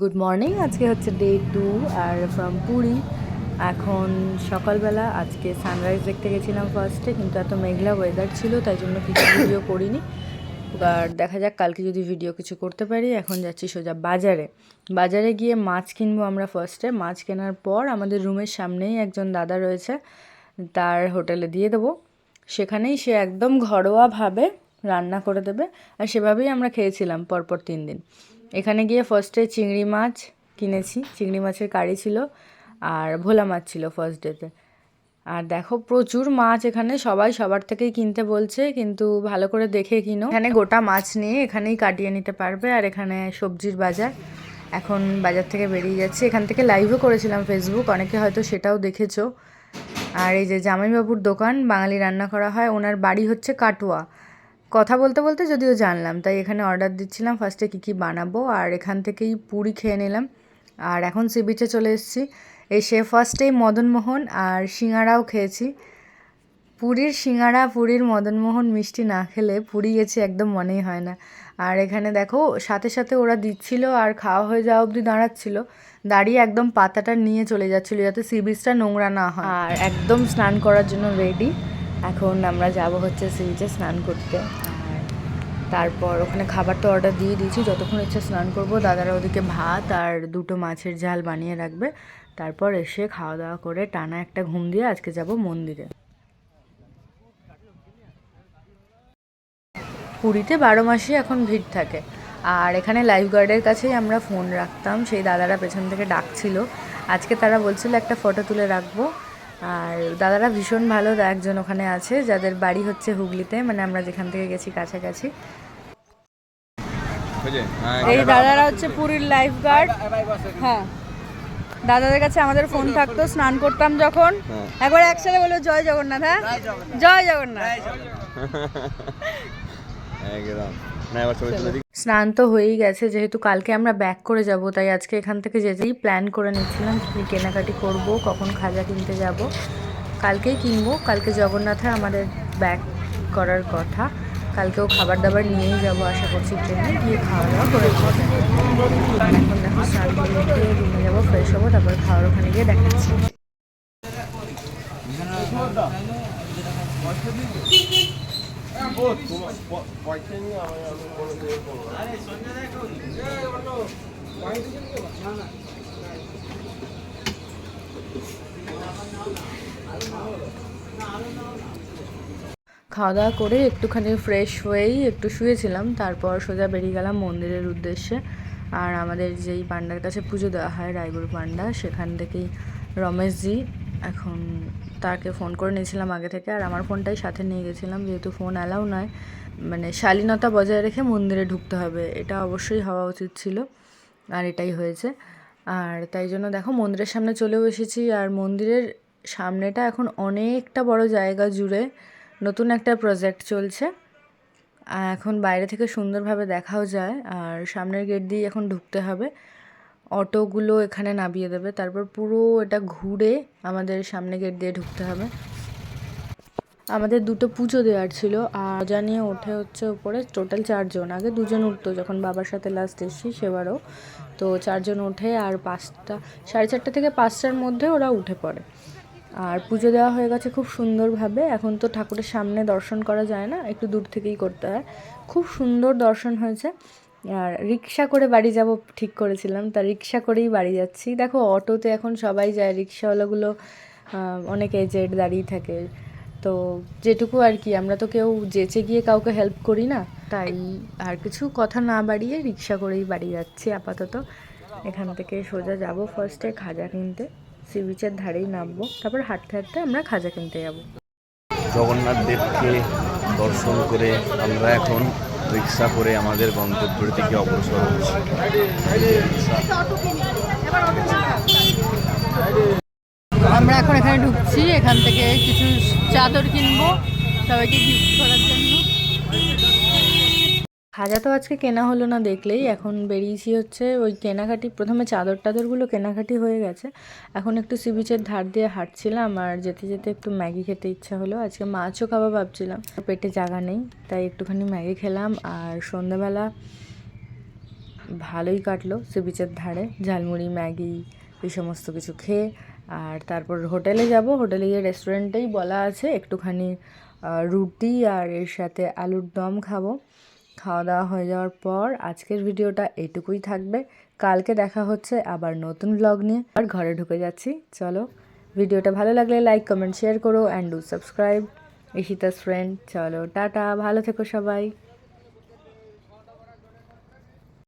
Good morning আজকে হচ্ছে day two আর ফ্রম পুরী এখন সকালবেলা আজকে সানরাইজ দেখতে গেছিলাম ফার্স্টে কিন্তু এত মেঘলা ওয়েদার ছিল, তাই জন্য কিছু ভিডিও করিনি। আর দেখা যাক, কালকে যদি ভিডিও কিছু করতে পারি, এখন যাচ্ছি সোজা বাজারে। বাজারে গিয়ে মাছ কিনবো আমরা ফার্স্টে মাছ কেনার পর আমাদের রুমের সামনেই একজন দাদা রয়েছে, তার হোটেলে দিয়ে দেবো। সেখানেই সে একদম ঘরোয়াভাবে রান্না করে দেবে, আর সেভাবেই আমরা খেয়েছিলাম পরপর তিন দিন। এখানে গিয়ে ফার্স্টে চিংড়ি মাছ কিনেছি। চিংড়ি মাছের কারি ছিল আর ভোলা মাছ ছিল ফার্স্ট ডেতে আর দেখো প্রচুর মাছ এখানে, সবাই সবার থেকেই কিনতে বলছে, কিন্তু ভালো করে দেখে কিনো। এখানে গোটা মাছ নিয়ে এখানেই কাটিয়ে নিতে পারবে, আর এখানে সবজির বাজার এখন বাজার থেকে বেরিয়ে যাচ্ছে। এখান থেকে লাইভও করেছিলাম ফেসবুক অনেকে হয়তো সেটাও দেখেছ। আর এই যে জামাইবাবুর দোকান, বাঙালি রান্না করা হয়, ওনার বাড়ি হচ্ছে কাটোয়া। কথা বলতে বলতে যদিও জানলাম, তাই এখানে অর্ডার দিচ্ছিলাম। ফার্স্টে কী কী বানাবো? আর এখান থেকেই পুরি খেয়ে নিলাম। আর এখন সি বিচে চলে এসেছি। এসে ফার্স্টেই মদনমোহন আর সিঙ্গারাও খেয়েছি। পুরীর সিঙ্গারা, পুরীর মদনমোহন মিষ্টি না খেলে পুরী গেছি একদম মনেই হয় না। আর এখানে দেখো, সাথে সাথে ওরা দিচ্ছিল আর খাওয়া হয়ে যাওয়া অবধি দাঁড়াচ্ছিল। দাঁড়িয়ে একদম পাতাটা নিয়ে চলে যাচ্ছিল যাতে সি বিচটা নোংরা না হয়। আর একদম স্নান করার জন্য রেডি এখন আমরা যাব হচ্ছে সি বিচে স্নান করতে। আর তারপর ওখানে খাবার তো অর্ডার দিয়ে দিয়েছি যতক্ষণ ইচ্ছে স্নান করব দাদারা ওদিকে ভাত আর দুটো মাছের ঝাল বানিয়ে রাখবে। তারপর এসে খাওয়া দাওয়া করে টানা একটা ঘুম দিয়ে আজকে যাব মন্দিরে। পুরীতে বারো মাসই এখন ভিড় থাকে। আর এখানে লাইফ গার্ডের কাছেই আমরা ফোন রাখতাম সেই দাদারা পেছন থেকে ডাকছিল। আজকে তারা বলছিল একটা ফটো তুলে রাখব। আর দাদারা ভীষণ ভালো একজন ওখানে আছে যাদের বাড়ি হচ্ছে হুগলিতে মানে আমরা যেখান থেকে গেছি কাছাকাছি। হ্যাঁ এই দাদারা হচ্ছে পুরীর লাইফ গার্ড হ্যাঁ। দাদাদের কাছে আমাদের ফোন থাকতো স্নান করতাম যখন। হ্যাঁ। একবার একসাথে বলো জয় জগন্নাথ হ্যাঁ? জয় জগন্নাথ। একদম। স্নান তো হয়েই গেছে যেহেতু কালকে আমরা ব্যাক করে যাব তাই আজকে এখান থেকে যেতেই প্ল্যান করে নিচ্ছিলাম কী কেনাকাটি করব কখন খাজা কিনতে যাব কালকেই কিনবো কালকে জগন্নাথে আমাদের ব্যাক করার কথা। কালকেও খাবার দাবার নিয়েই যাব আশা করছি ট্রেনে গিয়ে খাওয়া দাওয়া করে এখন দেখো স্নান করে রুমে যাব ফ্রেশ হব তারপর খাওয়ার ওখানে গিয়ে দেখাচ্ছি। খাওয়া দাওয়া করে একটুখানি ফ্রেশ হয়েই একটু শুয়েছিলাম, তারপর সোজা বেরিয়ে গেলাম মন্দিরের উদ্দেশ্যে। আর আমাদের যেই পান্ডার কাছে পুজো দেওয়া হয়, রায়গুরু পান্ডা, সেখান থেকেই রমেশজি এখন তাকে ফোন করে নিয়েছিলাম আগে থেকে, আর আমার ফোনটাই সাথে নিয়ে গেছিলাম। যেহেতু ফোন অ্যালাউ নয় মানে শালীনতা বজায় রেখে মন্দিরে ঢুকতে হবে, এটা অবশ্যই হওয়া উচিত ছিল, আর এটাই হয়েছে। আর তাই জন্য দেখো মন্দিরের সামনে চলেও এসেছি, আর মন্দিরের সামনেটা এখন অনেকটা বড় জায়গা জুড়ে নতুন একটা প্রজেক্ট চলছে। এখন বাইরে থেকে সুন্দরভাবে দেখাও যায়, আর সামনের গেট দিয়ে এখন ঢুকতে হবে। অটোগুলো এখানে নামিয়ে দেবে। তারপর পুরো এটা ঘুরে আমাদের সামনে গেট দিয়ে ঢুকতে হবে। আমাদের দুটো পুজো দেওয়ার ছিল আর জানিয়ে ওঠে হচ্ছে উপরে টোটাল চারজন। আগে দুজন উঠতো যখন বাবার সাথে লাস্ট এসেছি, সেবারও। তো চারজন ওঠে আর পাঁচটা, সাড়ে চারটে থেকে পাঁচটার মধ্যে ওরা উঠে পড়ে। আর পুজো দেওয়া হয়ে গেছে খুব সুন্দরভাবে। এখন তো ঠাকুরের সামনে দর্শন করা যায় না, একটু দূর থেকেই করতে হয়। খুব সুন্দর দর্শন হয়েছে। আর রিক্সা করে বাড়ি যাব ঠিক করেছিলাম, তা রিক্সা করেই বাড়ি যাচ্ছি। দেখো, অটোতে এখন সবাই যায়, রিক্সাওয়ালাগুলো অনেক এজেড দাঁড়িয়ে থাকে। তো যেটুকু আর কি, আমরা তো কেউ যেচে গিয়ে কাউকে হেল্প করি না। তাই আর কিছু কথা না বাড়িয়ে রিক্সা করেই বাড়ি যাচ্ছি আপাতত। এখান থেকে সোজা যাব ফার্স্টে খাজা কিনতে। সি বিচের ধারেই নামবো, তারপর হাঁটতে হাঁটতে আমরা খাজা কিনতে যাব। জগন্নাথ দেবকে দর্শন করে আমরা এখন রিক্সা করে আমাদের গন্তব্যের দিকে অগ্রসর হচ্ছে। আমরা এখন এখানে ঢুকছি, এখান থেকে কিছু চাদর কিনবো, সবাইকে গিফট করার জন্য। খাজা তো আজকে কেনা হলো না দেখলেই। এখন বেরিয়েছি হচ্ছে ওই কেনাকাটি, প্রথমে চাদর টাদরগুলো কেনাকাটি হয়ে গেছে। এখন একটু সি বিচের ধার দিয়ে হাঁটছিলাম আর যেতে যেতে একটু ম্যাগি খেতে ইচ্ছা হলো। আজকে মাছও খাওয়া ভাবছিলাম। পেটে জায়গা নেই, তাই একটুখানি ম্যাগি খেলাম আর সন্ধ্যাবেলা ভালোই কাটলো সি বিচের ধারে। ঝালমুড়ি, ম্যাগি এই সমস্ত কিছু খেয়ে আর তারপর হোটেলে যাব। হোটেলে গিয়ে রেস্টুরেন্টেই বলা আছে একটুখানি রুটি আর এর সাথে আলুর দম খাব। খাওয়া দাওয়া হয়ে যাওয়ার পর আজকের ভিডিওটা এটুকুই থাকবে। কালকে দেখা হচ্ছে আবার নতুন ব্লগ নিয়ে। আর ঘরে ঢুকে যাচ্ছি। চলো, ভিডিওটা ভালো লাগলে লাইক কমেন্ট শেয়ার করো and do subscribe Ishita's friend চলো, টাটা, ভালো থেকো সবাই।